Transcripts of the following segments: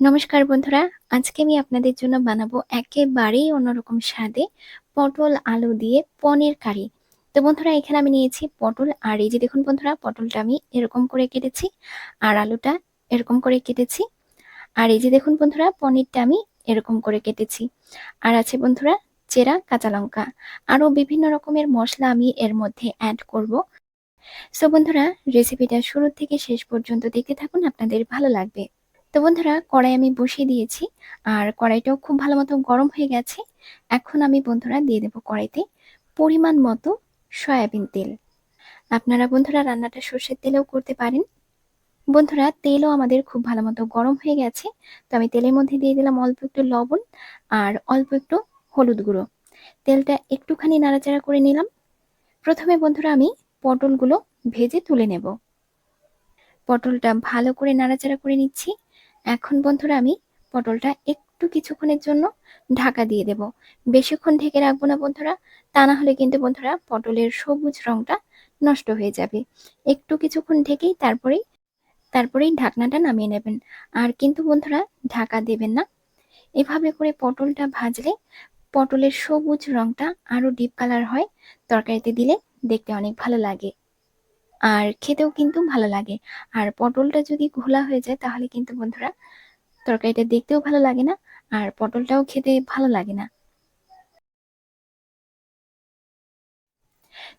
নমস্কার বন্ধুরা, আজকে আমি আপনাদের জন্য বানাবো একেবারেই অন্যরকম স্বাদে পটল আলু দিয়ে পনির কারি। তো বন্ধুরা, এখানে আমি নিয়েছি পটল, আর এই যে দেখুন বন্ধুরা, পটলটা আমি এরকম করে কেটেছি, আর আলুটা এরকম করে কেটেছি। আর এই যে দেখুন বন্ধুরা, পনিরটা আমি এরকম করে কেটেছি। আর আছে বন্ধুরা, চেরা কাঁচা লঙ্কা। আরও বিভিন্ন রকমের মশলা আমি এর মধ্যে অ্যাড করব। সো বন্ধুরা রেসিপিটা শুরু থেকে শেষ পর্যন্ত দেখতে থাকুন, আপনাদের ভালো লাগবে। তো বন্ধুরা, কড়াই আমি বসিয়ে দিয়েছি, আর কড়াইটাও খুব ভালো মতো গরম হয়ে গেছে। এখন আমি বন্ধুরা দিয়ে দেবো কড়াইতে পরিমাণ মতো সয়াবিন তেল। আপনারা বন্ধুরা রান্নাটা সর্ষের তেলেও করতে পারেন। বন্ধুরা, তেলও আমাদের খুব ভালো মতো গরম হয়ে গেছে। তো আমি তেলের মধ্যে দিয়ে দিলাম অল্প একটু লবণ আর অল্প একটু হলুদ গুঁড়ো। তেলটা একটুখানি নাড়াচাড়া করে নিলাম। প্রথমে বন্ধুরা আমি পটলগুলো ভেজে তুলে নেব। পটলটা ভালো করে নাড়াচাড়া করে নিচ্ছি। এখন বন্ধুরা আমি পটলটা একটু কিছুক্ষণের জন্য ঢাকা দিয়ে দেব। বেশিক্ষণ ঢেকে রাখব না বন্ধুরা, তা না হলে কিন্তু বন্ধুরা পটলের সবুজ রংটা নষ্ট হয়ে যাবে। একটু কিছুক্ষণ ঢেকেই তারপরেই তারপরেই ঢাকনাটা নামিয়ে নেবেন। আর কিন্তু বন্ধুরা ঢাকা দেবেন না। এভাবে করে পটলটা ভাজলে পটলের সবুজ রংটা আরও ডিপ কালার হয়। তরকারিতে দিলে দেখতে অনেক ভালো লাগে। আর খেতেও কিন্তু ভালো লাগে। আর পটলটা যদি ঘোলা হয়ে যায়, তাহলে কিন্তু বন্ধুরা, তরকারিটা দেখতেও ভালো লাগে না, আর পটলটাও খেতে ভালো লাগে না।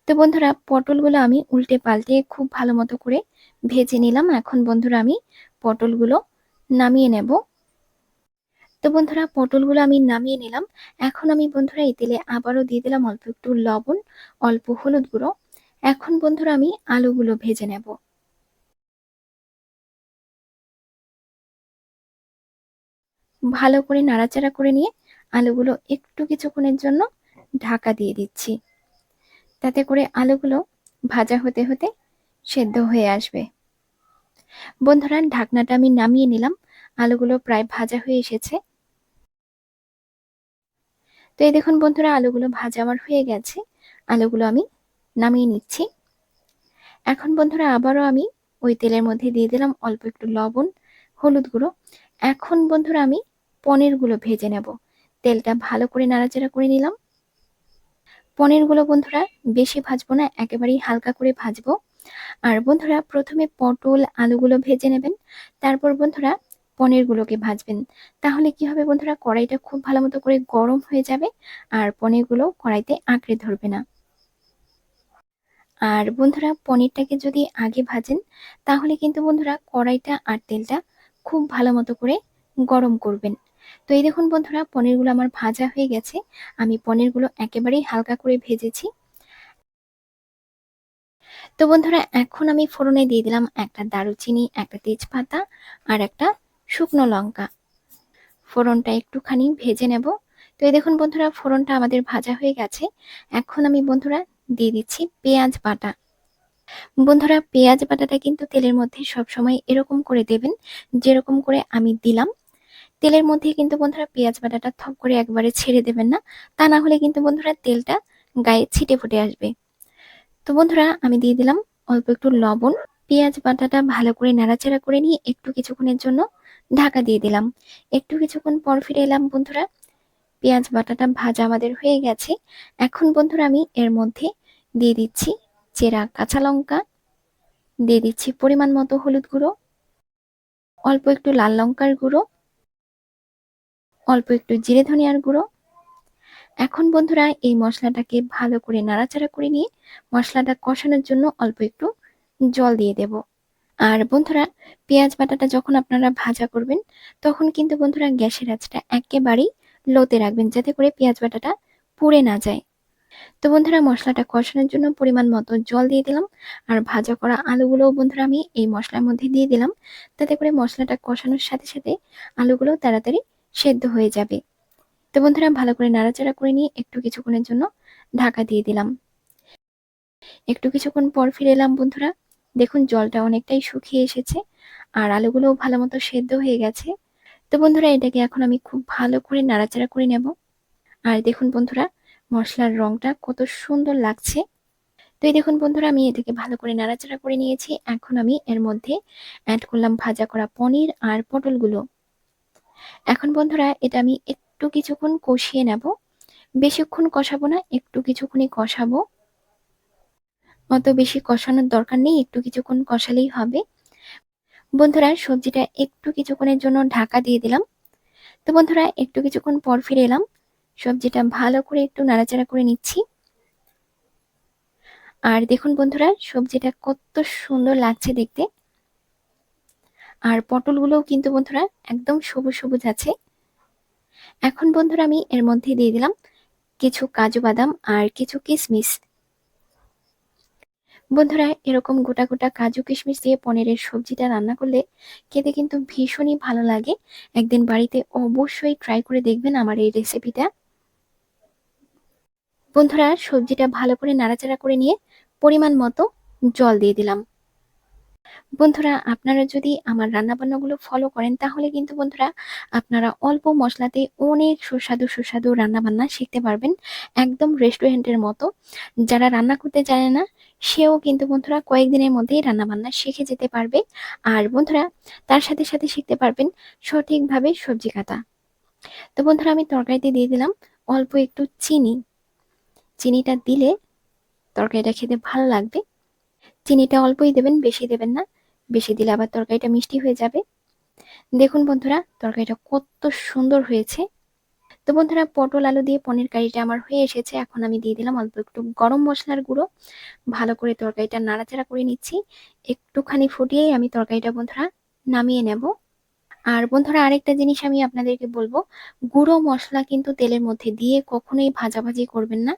তো বন্ধুরা, পটলগুলো আমি উল্টে পাল্টে খুব ভালো মতো করে ভেজে নিলাম। এখন বন্ধুরা, আমি পটলগুলো নামিয়ে নেব। তো বন্ধুরা, পটলগুলো আমি নামিয়ে নিলাম। এখন আমি বন্ধুরা, এই তেলে আবারও দিয়ে দিলাম অল্প একটু লবণ, অল্প হলুদ গুঁড়ো। এখন বন্ধুরা আমি আলুগুলো ভেজে নেব। ভালো করে নাড়াচাড়া করে নিয়ে আলুগুলো একটু কিছুক্ষণের জন্য ঢাকা দিয়ে দিচ্ছি। তাতে করে আলুগুলো ভাজা হতে হতে সেদ্ধ হয়ে আসবে। বন্ধুরা, ঢাকনাটা আমি নামিয়ে নিলাম। আলুগুলো প্রায় ভাজা হয়ে এসেছে। তো এই দেখুন বন্ধুরা, আলুগুলো ভাজা আমার হয়ে গেছে। আলুগুলো আমি নামিয়ে নিচ্ছি। এখন বন্ধুরা আবারও আমি ওই তেলের মধ্যে দিয়ে দিলাম অল্প একটু লবণ, হলুদ গুঁড়ো। এখন বন্ধুরা আমি পনিরগুলো ভেজে নেব। তেলটা ভালো করে নাড়াচাড়া করে নিলাম। পনিরগুলো বন্ধুরা বেশি ভাজবো না, একেবারেই হালকা করে ভাজবো। আর বন্ধুরা প্রথমে পটল আলুগুলো ভেজে নেবেন। তারপর বন্ধুরা পনিরগুলোকে ভাজবেন। তাহলে কি হবে বন্ধুরা, কড়াইটা খুব ভালো মতো করে গরম হয়ে যাবে, আর পনিরগুলো কড়াইতে আঁকড়ে ধরবে না। আর বন্ধুরা পনিরটাকে যদি আগে ভাজেন, তাহলে কিন্তু বন্ধুরা কড়াইটা আর তেলটা খুব ভালো মতো করে গরম করবেন। তো এই দেখুন বন্ধুরা, পনিরগুলো আমার ভাজা হয়ে গেছে। আমি পনিরগুলো একেবারেই হালকা করে ভেজেছি। তো বন্ধুরা, এখন আমি ফোড়নে দিয়ে দিলাম একটা দারুচিনি, একটা তেজপাতা আর একটা শুকনো লঙ্কা। ফোড়নটা একটুখানি ভেজে নেব। তো এই দেখুন বন্ধুরা, ফোড়নটা আমাদের ভাজা হয়ে গেছে। এখন আমি বন্ধুরা দিয়ে দিচ্ছি পেঁয়াজ বাটা। বন্ধুরা, পেঁয়াজ বাটাটা কিন্তু তেলের মধ্যে সব সময় এরকম করে দেবেন, যেরকম করে আমি দিলাম। তেলের মধ্যে কিন্তু বন্ধুরা, পেঁয়াজ বাটাটা থপ করে একবারে ছেড়ে দেবেন না। তা না হলে কিন্তু বন্ধুরা, তেলটা গায়ে ছিটে ফুটে আসবে। তো বন্ধুরা, আমি দিয়ে দিলাম অল্প একটু লবণ। পেঁয়াজ বাটাটা ভালো করে নাড়াচাড়া করে নিয়ে একটু কিছুক্ষণের জন্য ঢাকা দিয়ে দিলাম। একটু কিছুক্ষণ পর ফিরে এলাম বন্ধুরা। পেঁয়াজ বাটাটা ভাজা আমাদের হয়ে গেছে। এখন বন্ধুরা, আমি এর মধ্যে দিয়ে দিচ্ছি চেরা কাঁচা লঙ্কা, দিয়ে দিচ্ছি পরিমাণ মতো হলুদ গুঁড়ো, অল্প একটু লাল লঙ্কার গুঁড়ো, অল্প একটু জিরে ধনিয়ার গুঁড়ো। এখন বন্ধুরা এই মশলাটাকে ভালো করে নাড়াচাড়া করে নিয়ে মশলাটা কষানোর জন্য অল্প একটু জল দিয়ে দেব। আর বন্ধুরা, পেঁয়াজ বাটাটা যখন আপনারা ভাজা করবেন, তখন কিন্তু বন্ধুরা গ্যাসের আঁচটা একেবারেই লোতে রাখবেন, যাতে করে পেঁয়াজ বাটাটা পুড়ে না যায়। তো বন্ধুরা, মশলাটা কষানোর জন্য পরিমাণ মতো জল দিয়ে দিলাম। আর ভাজা করা আলুগুলোও বন্ধুরা আমি এই মশলার মধ্যে দিয়ে দিলাম। তাতে করে মশলাটা কষানোর সাথে সাথে আলুগুলো তাড়াতাড়ি সেদ্ধ হয়ে যাবে। তো বন্ধুরা, ভালো করে নাড়াচাড়া করে নিয়ে একটু কিছুক্ষণের জন্য ঢাকা দিয়ে দিলাম। একটু কিছুক্ষণ পর ফিরে এলাম বন্ধুরা। দেখুন, জলটা অনেকটাই শুকিয়ে এসেছে আর আলুগুলোও ভালো মতো সেদ্ধ হয়ে গেছে। তো বন্ধুরা, এটাকে এখন আমি খুব ভালো করে নাড়াচাড়া করে নেব। আর দেখুন বন্ধুরা মশলার রংটা কত সুন্দর লাগছে। তো এই দেখুন বন্ধুরা, আমি এটাকে ভালো করে নাড়াচাড়া করে নিয়েছি। এখন আমি এর মধ্যে অ্যাড করলাম ভাজা করা পনির আর পটলগুলো। এখন বন্ধুরা, এটা আমি একটু কিছুক্ষণ কষিয়ে নেব। বেশিক্ষণ কষাবো না, একটু কিছুক্ষণই কষাবো। অত বেশি কষানোর দরকার নেই, একটু কিছুক্ষণ কষালেই হবে। বন্ধুরা, সবজিটা একটু কিছুক্ষণের জন্য ঢাকা দিয়ে দিলাম। তো বন্ধুরা, একটু কিছুক্ষণ পর ফিরে এলাম। সবজিটা ভালো করে একটু নাড়াচাড়া করে নিচ্ছি। আর দেখুন বন্ধুরা সবজিটা কত সুন্দর লাগছে দেখতে। আর পটলগুলোও কিন্তু বন্ধুরা একদম সবুজ সবুজ আছে। এখন বন্ধুরা আমি এর মধ্যে দিয়ে দিলাম কিছু কাজু বাদাম আর কিছু কিশমিশ। বন্ধুরা, এরকম গোটা গোটা কাজু কিশমিশ দিয়ে পনিরের সবজিটা রান্না করলে খেতে কিন্তু ভীষণই ভালো লাগে। একদিন বাড়িতে অবশ্যই ট্রাই করে দেখবেন আমার এই রেসিপিটা বন্ধুরা, সবজিটা ভালো করে নাড়াচাড়া করে নিয়ে পরিমাণ মতো জল দিয়ে দিলাম। বন্ধুরা, আপনারা যদি আমার রান্নাবান্নাগুলো ফলো করেন, তাহলে কিন্তু বন্ধুরা আপনারা অল্প মশলাতে অনেক সুস্বাদু সুস্বাদু রান্নাবান্না শিখতে পারবেন একদম রেস্টুরেন্টের মতো। যারা রান্না করতে জানে না, সেও কিন্তু বন্ধুরা কয়েকদিনের মধ্যেই রান্নাবান্না শিখে যেতে পারবে। আর বন্ধুরা, তার সাথে সাথে শিখতে পারবেন সঠিকভাবে সবজি কাটা। তো বন্ধুরা, আমি তরকারিতে দিয়ে দিলাম অল্প একটু চিনি। চিনিটা দিলে তরকারিটা খেতে ভালো লাগবে। চিনিটা অল্পই দেবেন, বেশি দেবেন না। বেশি দিলে আবার তরকারিটা মিষ্টি হয়ে যাবে। দেখুন বন্ধুরা, তরকারিটা কত সুন্দর হয়েছে। তো বন্ধুরা, পটল, আলু দিয়ে পনির কারিটা আমার হয়ে এসেছে। এখন আমি দিয়ে দিলাম অল্প একটু গরম মশলার গুঁড়ো। ভালো করে তরকারিটা নাড়াচাড়া করে নিচ্ছি। একটুখানি ফুটিয়েই আমি তরকারিটা বন্ধুরা নামিয়ে নেব। আর বন্ধুরা, আরেকটা জিনিস আমি আপনাদেরকে বলব। গুঁড়ো মশলা কিন্তু তেলের মধ্যে দিয়ে কখনোই ভাজাভাজি করবেন না।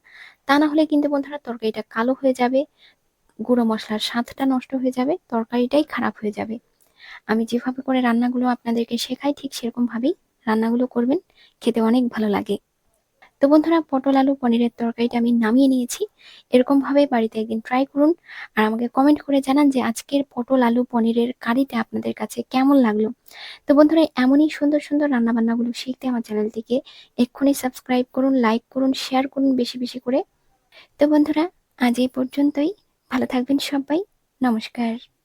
তা না হলে কিন্তু বন্ধুরা, তরকারিটা কালো হয়ে যাবে, গুঁড়ো মশলার স্বাদটা নষ্ট হয়ে যাবে, তরকারিটাই খারাপ হয়ে যাবে। আমি যেভাবে করে রান্নাগুলো আপনাদেরকে শেখাই, ঠিক সেরকম ভাবেই রান্নাগুলো করবেন। খেতে অনেক ভালো লাগে। তো বন্ধুরা, পটল, আলু, পনিরের তরকারিটা আমি নামিয়ে নিয়েছি। এরকম ভাবে বাড়িতে একদিন ট্রাই করুন। আর আমাকে কমেন্ট করে জানান যে আজকের পটল, আলু, পনিরের কারিটা আপনাদের কাছে কেমন লাগল। তো বন্ধুরা, এমনই সুন্দর সুন্দর রান্নাবান্নাগুলো শিখতে আমার চ্যানেলটিকে এক্ষুনি সাবস্ক্রাইব করুন লাইক করুন শেয়ার করুন বেশি বেশি করে। তো বন্ধুরা, আজ এই পর্যন্তই। ভালো থাকবেন সবাই। নমস্কার।